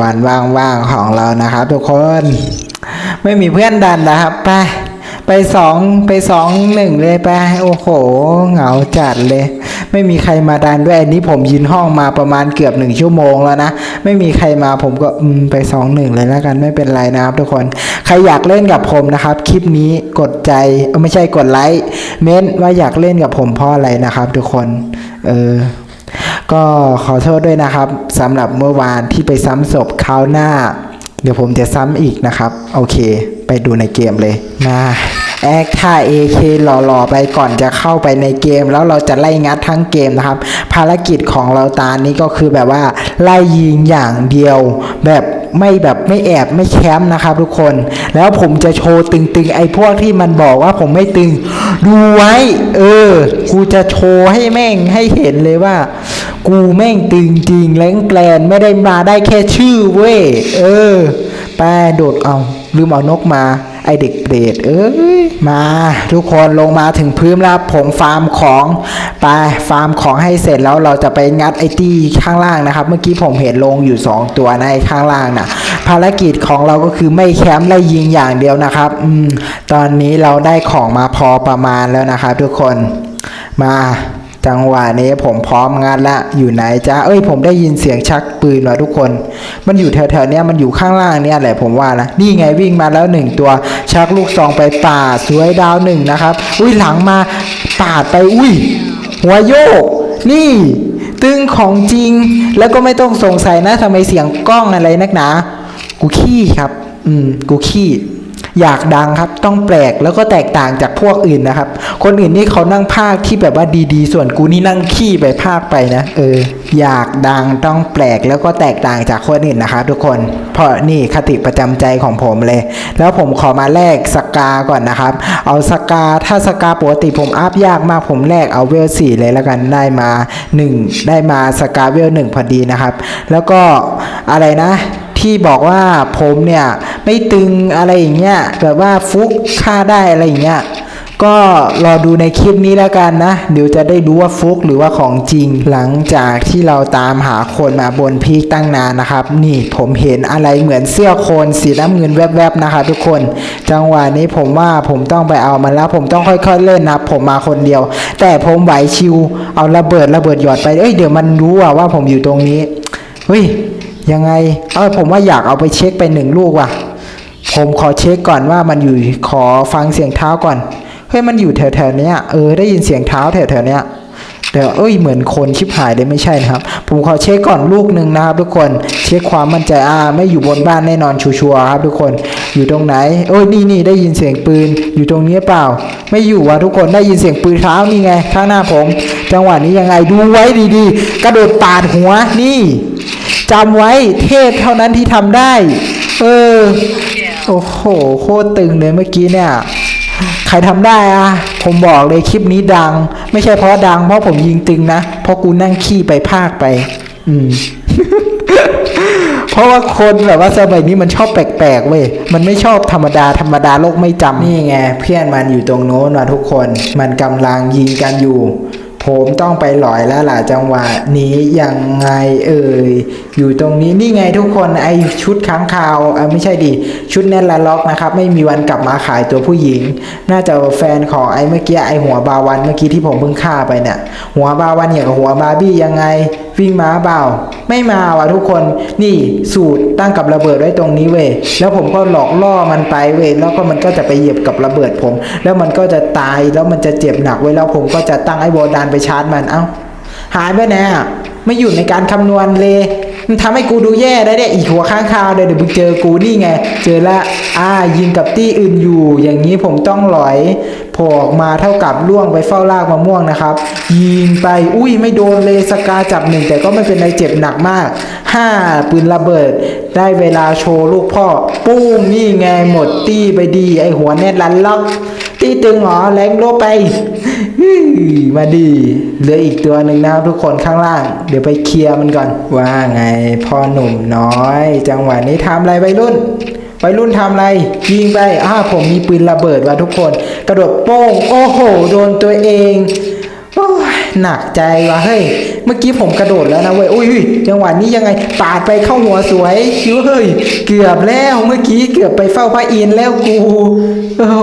วันว่างๆของเรานะครับ ทุกคน ไม่มีเพื่อนดันนะครับไปไปสองไปสองหนึ่งเลยไปโอ้โห เหงาจัดเลย ไม่มีใครมาดันด้วยอันนี้ผมยืนห้องมาประมาณเกือบหนึ่งชั่วโมงแล้วนะไม่มีใครมาผมก็มไปสองหนึ่งเลยแล้วกันไม่เป็นไรนะครับ ทุกคนใครอยากเล่นกับผมนะครับ คลิปนี้กดใจไม่ใช่กดไลค์เม้นว่าอยากเล่นกับผมเพราะอะไรนะครับ ทุกคน เออ ก็ขอโทษด้วยนะครับสำหรับเมื่อวานที่ไปซ้ำศพคราวหน้า เดี๋ยวผมจะซ้ำอีกนะครับ โอเค ไปดูในเกมเลยมาแอคท่า AK หล่อๆ ไปก่อนจะเข้าไปในเกม แล้วเราจะไล่งัดทั้งเกมนะครับ ภารกิจของเราตานี้ก็คือแบบว่า ไล่ยิงอย่างเดียว แบบไม่แบบไม่แอบไม่แคมนะครับทุกคน แล้วผมจะโชว์ตึงๆ ไอ้พวกที่มันบอกว่าผมไม่ตึง ดูไว้ เออ กูจะโชว์ให้แม่งให้เห็นเลยว่า กูแม่งตึงจริงแรงแกลนไม่ได้มาได้แค่ชื่อเว้ย เออแปโดดเอาลืมเอานกมา ไอเด็กเปรตเอ้ย มาทุกคนลงมาถึงพื้นแล้วผมฟาร์มของไปฟาร์มของให้เสร็จแล้วเราจะไปงัดไอตี้ข้างล่างนะครับ เมื่อกี้ผมเห็นลงอยู่ 2 ตัวในข้างล่างนะภารกิจของเราก็คือไม่แคมป์ไล่ยิงอย่างเดียวนะครับอืมตอนนี้เราได้ของมาพอประมาณแล้วนะครับทุกคนมา จังหวะนี้ผมพร้อมงานละอยู่ไหนจ้าเอ้ยผมได้ยินเสียงชักปืนว่ะทุกคน มันอยู่แถวๆเนี้ยมันอยู่ข้างล่างเนี่ยแหละผมว่านะนี่ไงวิ่งมาแล้วหนึ่งตัว ชักลูกซองไปป่าสวยดาวหนึ่งนะครับ อุ้ยหลังมาปาดไปอุ้ยหัวโยก นี่ ตึงของจริง แล้วก็ไม่ต้องสงสัยนะทำไมเสียงกล้องอะไรนักหนา กูขี้ครับ อืมกูขี้ อยากดังครับต้องแปลกแล้วก็แตกต่างจากพวกอื่นนะครับ คนอื่นนี่เขานั่งภาคที่แบบว่าดีๆ ส่วนกูนี่นั่งขี้ไปภาคไปนะเอออยากดังต้องแปลกแล้วก็แตกต่างจากคนอื่นนะครับทุกคนเพราะนี่คติประจำใจของผมเลย แล้วผมขอมาแลกสกาก่อนนะครับ เอาสกาถ้าสกาปกติผมอัพยากมากผมแลกเอาเวลสี่เลยแล้วกันได้มาหนึ่งได้มาสกาเวลหนึ่งพอดีนะครับ แล้วก็อะไรนะ ที่บอกว่าผมเนี่ยไม่ตึงอะไรอย่างเงี้ยแบบว่าฟุกค่าได้อะไรอย่างเงี้ยก็รอดูในคลิปนี้แล้วกันนะ เดี๋ยวจะได้รู้ว่าฟุกหรือว่าของจริง หลังจากที่เราตามหาคนมาบนพีคตั้งนานนะครับ นี่ผมเห็นอะไรเหมือนเสื้อโคนสีน้ำเงินแวบๆนะครับทุกคน จังหวะนี้ผมว่าผมต้องไปเอามันแล้ว ผมต้องค่อยๆเล่นนะผมมาคนเดียว แต่ผมไหวชิวเอาระเบิดระเบิดหยอดไปเอ้ยเดี๋ยวมันรู้ว่าผมอยู่ตรงนี้เฮ้ย ยังไง เออผมว่าอยากเอาไปเช็คไปหนึ่งลูกว่ะ ผมขอเช็คก่อนว่ามันอยู่ขอฟังเสียงเท้าก่อน เฮ้ยมันอยู่แถวๆเนี้ยเออได้ยินเสียงเท้าแถวๆเนี้ยแต่เอ้ยเหมือนคนชิบหายเลยไม่ใช่นะครับ ผมขอเช็คก่อนลูกหนึ่งนะครับทุกคนเช็คความมั่นใจอ่าไม่อยู่บนบ้านแน่นอนชัวร์ครับทุกคนอยู่ตรงไหนโอ้ยนี่นี่ได้ยินเสียงปืนอยู่ตรงนี้เปล่า ไม่อยู่ว่ะทุกคนได้ยินเสียงปืนเท้านี่ไงข้างหน้าผม จังหวะนี้ยังไงดูไว้ดีๆ กระโดดปาดหัวนี่ จำไว้เทพเท่านั้นที่ทำได้ เออ โอ้โห โคตรตึงเลยเมื่อกี้เนี่ย ใครทำได้อะผมบอกเลยคลิปนี้ดัง ไม่ใช่เพราะดังเพราะผมยิงตึงนะ เพราะกูนั่งขี้ไปภาคไป อืมเพราะว่าคนแบบว่าสมัยนี้มันชอบแปลกๆเว้ย มันไม่ชอบธรรมดาธรรมดาโลกไม่จำนี่ไง เพื่อนมันอยู่ตรงโน้นว่ะทุกคน มันกำลังยิงกันอยู่ ผมต้องไปหลอยแล้วล่ะจังหวะนี้ยังไงเอ่ยอยู่ตรงนี้นี่ไงทุกคนไอชุดค้างคาวเออไม่ใช่ดิชุดแนนละล็อกนะครับ ไม่มีวันกลับมาขายตัวผู้หญิง น่าจะแฟนของไอเมื่อกี้ไอหัวบาวันเมื่อกี้ที่ผมเพิ่งฆ่าไปเนี่ยหัวบาวันเนี่ยกับหัวบาร์บี้ยังไง วิ่งมาเปล่า ไม่มาว่ะทุกคน นี่สูตรตั้งกับระเบิดไว้ตรงนี้เว้ยแล้วผมก็หลอกล่อมันไปเว้ยแล้วก็มันก็จะไปเหยียบกับระเบิดผม แล้วมันก็จะตายแล้วมันจะเจ็บหนักเว้ยแล้วผมก็จะตั้งไอ้โบดานไปชาร์จมันเอ้าหายไปไหนอะไม่อยู่ในการคำนวณเลย มันทำให้กูดูแย่ได้เนี่ยอีกหัวข้างคาวเดี๋ยวเดี๋ยวมึงเจอกูนี่ไง เจอละอ่ายิงกับตี้อื่นอยู่ อย่างนี้ผมต้องหลอยโผล่ออกมาเท่ากับล่วงไปเฝ้ารากมะม่วงนะครับ ยิงไปอุ้ยไม่โดนเลยสกาจับหนึ่งแต่ก็ไม่เป็นไรเจ็บหนักมากห้าปืนระเบิด ได้เวลาโชว์ลูกพ่อ ปุ้มนี่ไงหมดตี้ไปดีไอหัวแน่นลันล็อก ตี้ตึงหรอแรงโลไป มาดีเหลืออีกตัวหนึ่งนะครับทุกคนข้างล่าง เดี๋ยวไปเคลียร์มันก่อน ว่าไงพ่อหนุ่มน้อย จังหวะนี้ทำอะไรวัยรุ่นวัยรุ่นทำอะไร ยิงไปอ้าผมมีปืนระเบิดว่ะทุกคน กระโดดโป้ง โอ้โห โดนตัวเองโอ้ยหนักใจว่ะเฮ้ย เมื่อกี้ผมกระโดดแล้วนะเว้ยอุ้ยอุ้ยจังหวะนี้ยังไงปาดไปเข้าหัวสวยคิวเฮ้ย เกือบแล้วเมื่อกี้เกือบไปเฝ้าพระอินทร์แล้วกู โอ้โห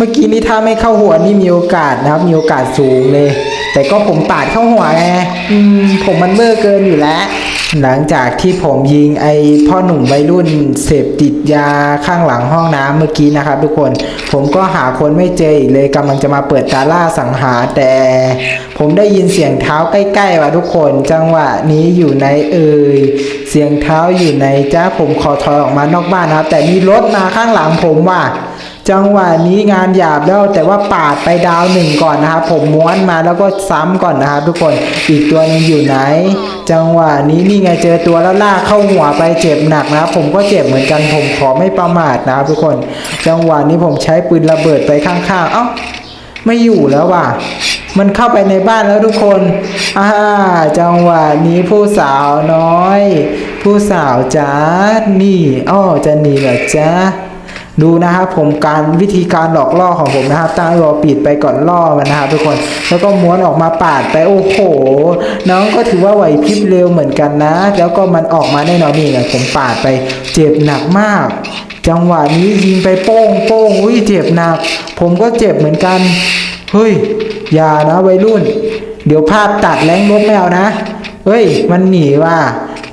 มื่อกี้นี่ถ้าไม่เข้าหัวนี่มีโอกาสนะครับ มีโอกาสสูงเลย แต่ก็ผมปาดเข้าหัวไงผมมันเมื่อเกินอยู่แล้ว หลังจากที่ผมยิงไอพ่อหนุ่มวัยรุ่นเสพติดยาข้างหลังห้องน้ำเมื่อกี้นะครับ ทุกคนผมก็หาคนไม่เจออีกเลยกำลังจะมาเปิดตาล่าสังหาแต่ ผมได้ยินเสียงเท้าใกล้ๆว่ะทุกคนจังหวะนี้อยู่ในเอ่ยเสียงเท้าอยู่ในจ้าผมขอถอยออกมานอกบ้านนะครับ แต่มีรถมาข้างหลังผมว่ะ จังหวะนี้งานหยาบแล้วแต่ว่าปาดไปดาวหนึ่งก่อนนะครับ ผมม้วนมาแล้วก็ซ้ำก่อนนะครับ ทุกคนอีกตัวนึงอยู่ไหน จังหวะนี้นี่ไงเจอตัวแล้วลากเข้าหัวไปเจ็บหนักนะครับ ผมก็เจ็บเหมือนกันผมขอไม่ประมาทนะครับ ทุกคน จังหวะนี้ผมใช้ปืนระเบิดไปข้างๆ เอ้าไม่อยู่แล้วว่ะ มันเข้าไปในบ้านแล้วทุกคนอ่าจังหวะนี้ผู้สาวน้อย ผู้สาวจ้านี่อ้อจะหนีเหรอจ้า ดูนะครับผมการวิธีการหลอกล่อของผมนะครับตั้งรอปิดไปก่อนล่อมันนะครับทุกคนแล้วก็ม้วนออกมาปาดไปโอ้โห น้องก็ถือว่าไหวพริบเร็วเหมือนกันนะ แล้วก็มันออกมาแน่นอนนี่ไงผมปาดไปเจ็บหนักมาก จังหวะนี้ยิงไปโป้งโป้งอุ้ยเจ็บหนัก ผมก็เจ็บเหมือนกันเฮ้ยอย่านะวัยรุ่น เดี๋ยวภาพตัดแรงลบไม่เอานะเฮ้ย มันหนีว่ะ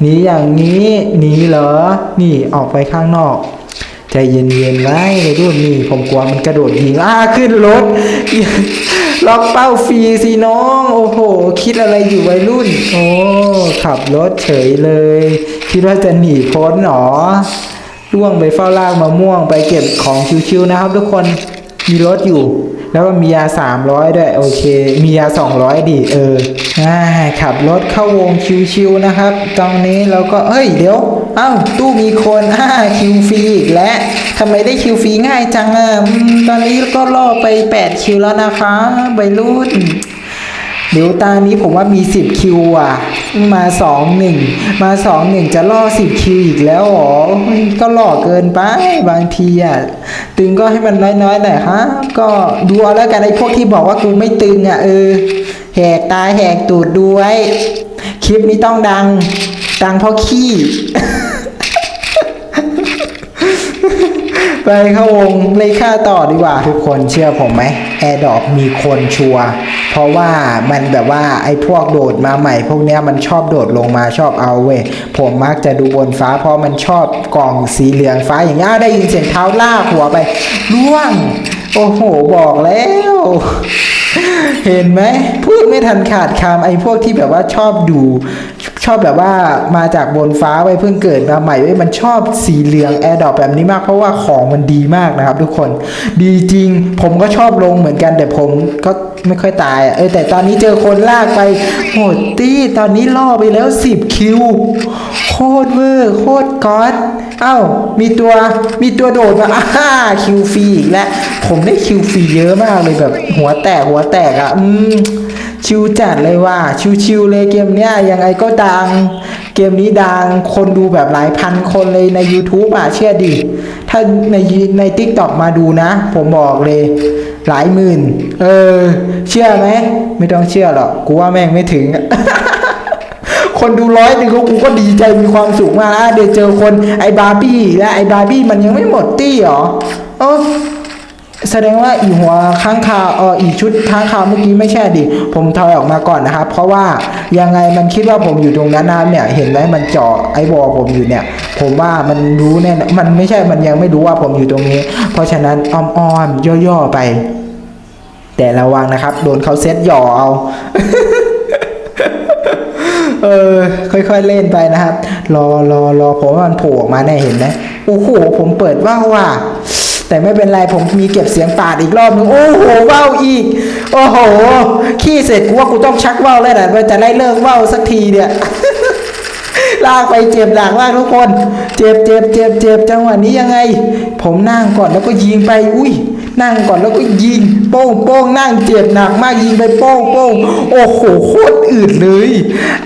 หนีอย่างนี้หนีเหรอนี่ออกไปข้างนอก ใจเย็นๆไว้ในรุ่นนี่ผมกลัวมันกระโดดยิงอ้าขึ้นรถล็อกเป้าฟรีสิน้อง โอ้โห คิดอะไรอยู่วัยรุ่น โอ้ขับรถเฉยเลย คิดว่าจะหนีพ้นหรอล่วงไปเฝ้าลากมะม่วงไปเก็บของชิวๆนะครับทุกคนมีรถอยู่ แล้วก็มียาสามร้อยด้วย โอเค มียาสองร้อยดิเออขับรถเข้าวงชิวๆนะครับ ตรงนี้เราก็เฮ้ยเดี๋ยว อ้าตู้มีคนอ่าคิวฟรีอีกแล้วทำไมได้คิวฟรีง่ายจังอะตอนนี้ก็ล่อไปแปดคิวแล้วนะคะใบรุ่นเดี๋ยวตานี้ผมว่ามี 10 คิวอะ มา 2 1 มา 2 1 จะล่อ 10 คิวอีกแล้วหรอ ก็หล่อเกินไปบางทีอะ ตึงก็ให้มันน้อยๆหน่อยครับ ก็ดูเอาแล้วกันไอ้พวกที่บอกว่ากูไม่ตึงอะเออ แหกตาแหกตูดดูไว้คลิปนี้ต้องดัง ดังเพราะขี้ ไปเข้าวงเลยค่าต่อดีกว่าทุกคนเชื่อผมไหมแอร์ดอปมีคนชัวเพราะว่ามันแบบว่าไอ้พวกโดดมาใหม่ พวกเนี้ยมันชอบโดดลงมาชอบเอาเว้ยผมมักจะดูบนฟ้าเพราะมันชอบกล่องสีเหลืองฟ้าอย่างเงี้ยได้ยินเสียงเท้าลากหัวไปล่วง โอ้โหบอกแล้วเห็นไหมพูดไม่ทันขาดคำไอ้พวกที่แบบว่าชอบดู ชอบแบบว่ามาจากบนฟ้าไว้เพิ่งเกิดมาใหม่ไว้มันชอบสีเหลืองแอร์ดอปแบบนี้มากเพราะว่าของมันดีมากนะครับ ทุกคนดีจริง ผมก็ชอบลงเหมือนกันแต่ผมก็ไม่ค่อยตายอะเออแต่ตอนนี้เจอคนลากไปโหดตี้ตอนนี้ล่อไปแล้ว 10 คิว โคตรเวอร์โคตรก๊อตเอ้ามีตัวมีตัวโดดมาอ้าคิวฟรีอีกแล้วผมได้คิวฟรีเยอะมากเลยแบบหัวแตกหัวแตกอะอืม ชิวจัดเลยว่า ชิวๆเลยเกมเนี้ยยังไงก็ดัง เกมนี้ดังคนดูแบบหลายพันคนเลยใน YouTube อะเชื่อดิ ถ้าในใน t ิ k t o k มาดูนะ ผมบอกเลย หลายหมื่น เออ เชื่อไหม ไม่ต้องเชื่อหรอก กูว่าแม่งไม่ถึง คนดูร้อยหนึ่งก็กูก็ดีใจมีความสุขมากอะเดี๋ยวเจอคนไอ้บาร์บี้และไอ้บาร์บี้มันยังไม่หมดตี้หรอเออ แสดงว่าอีหัวข้างคาวเอออีชุดข้างคาวเมื่อกี้ไม่ใช่ดิผมถอยออกมาก่อนนะครับ เพราะว่ายังไงมันคิดว่าผมอยู่ตรงนั้นนะเนี่ย เห็นไหมมันเจาะไอ้บอผมอยู่เนี่ย ผมว่ามันรู้แน่นมันไม่ใช่มันยังไม่รู้ว่าผมอยู่ตรงนี้ เพราะฉะนั้นอ้อมๆย่อๆไป แต่ระวังนะครับ โดนเขาเซ็ตหย่อเอาเออค่อยๆเล่นไปนะครับ รอรอรอผมว่ามันโผล่ออกมาแน่เห็นไหมโอ้โหผมเปิดว่าวว่ะ แต่ไม่เป็นไรผมมีเก็บเสียงปาดอีกรอบนึงโอ้โหว่าวอีก โอ้โห ขี้เสร็จกูว่ากูต้องชักว่าวแล้วนะว่าจะได้เลิกว่าวสักทีเนี่ยลากไปเจ็บหลังมากทุกคน เจ็บเจ็บเจ็บเจ็บจังหวะนี้ยังไง ผมนั่งก่อนแล้วก็ยิงไป อุ้ย นั่งก่อนแล้วก็ยิงโป้งโป้งนั่งเจ็บหนักมากยิงไปโป้งโป้งโอ้โหโคตรอืดเลย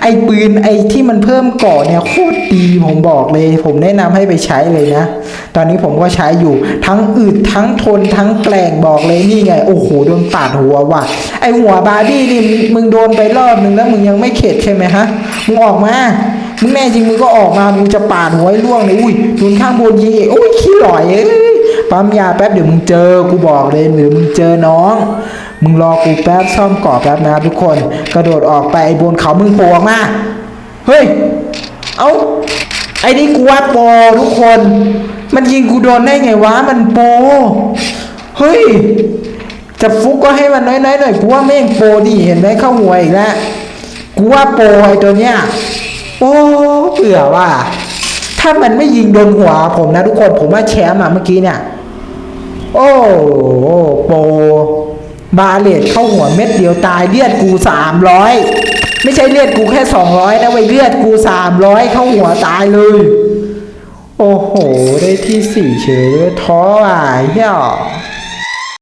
ไอ้ปืนไอ้ที่มันเพิ่มกาะเนี่ยโคตรดีผมบอกเลย ผมแนะนำให้ไปใช้เลยนะ ตอนนี้ผมก็ใช้อยู่ทั้งอืดทั้งทนทั้งแกล่งบอกเลยนี่ไง โอ้โหโดนปาดหัวว่ะไอหัวบาร์ดี้นี่มึงโดนไปรอบนึงแล้วมึงยังไม่เข็ดใช่ไหมฮะมึงออกมามึงแน่จริงมึงก็ออกมามึงจะปาดหัวให้ล่วงเลยอุ้ยโดนข้างบนยิงอีกอุ้ยขี้หล่อยเอ้ย ปั๊มยาแป๊บเดี๋ยวมึงเจอกูบอกเลยเดี๋ยวมึงเจอน้อง มึงรอกูแป๊บซ่อมกรอบแป๊บนะทุกคน กระโดดออกไปไอ้บนเขามึงโผล่มาเฮ้ยเอาไอ้นี่กูว่าโปรทุกคน มันยิงกูโดนได้ไงวะมันโปรเฮ้ยจะฟุกก็ให้มันน้อยๆหน่อยกูว่าแม่งโปรดิเห็นไหมเข้าหัวอีกแล้วกูว่าโปรไอ้ตัวเนี้ยโอ้เบื่อว่า ถ้ามันไม่ยิงโดนหัวผมนะทุกคนผมว่าแชมป์อะเมื่อกี้เนี่ย โอ้โหโปรบาเลตเข้าหัวเม็ดเดียวตายเลือดกูสามร้อยไม่ใช่เลือดกูแค่สองร้อยนะไว้ยเลือดกูสามร้อยเข้าหัวตายเลย โอ้โห ได้ที่สี่เฉยท้ออะเหี้ย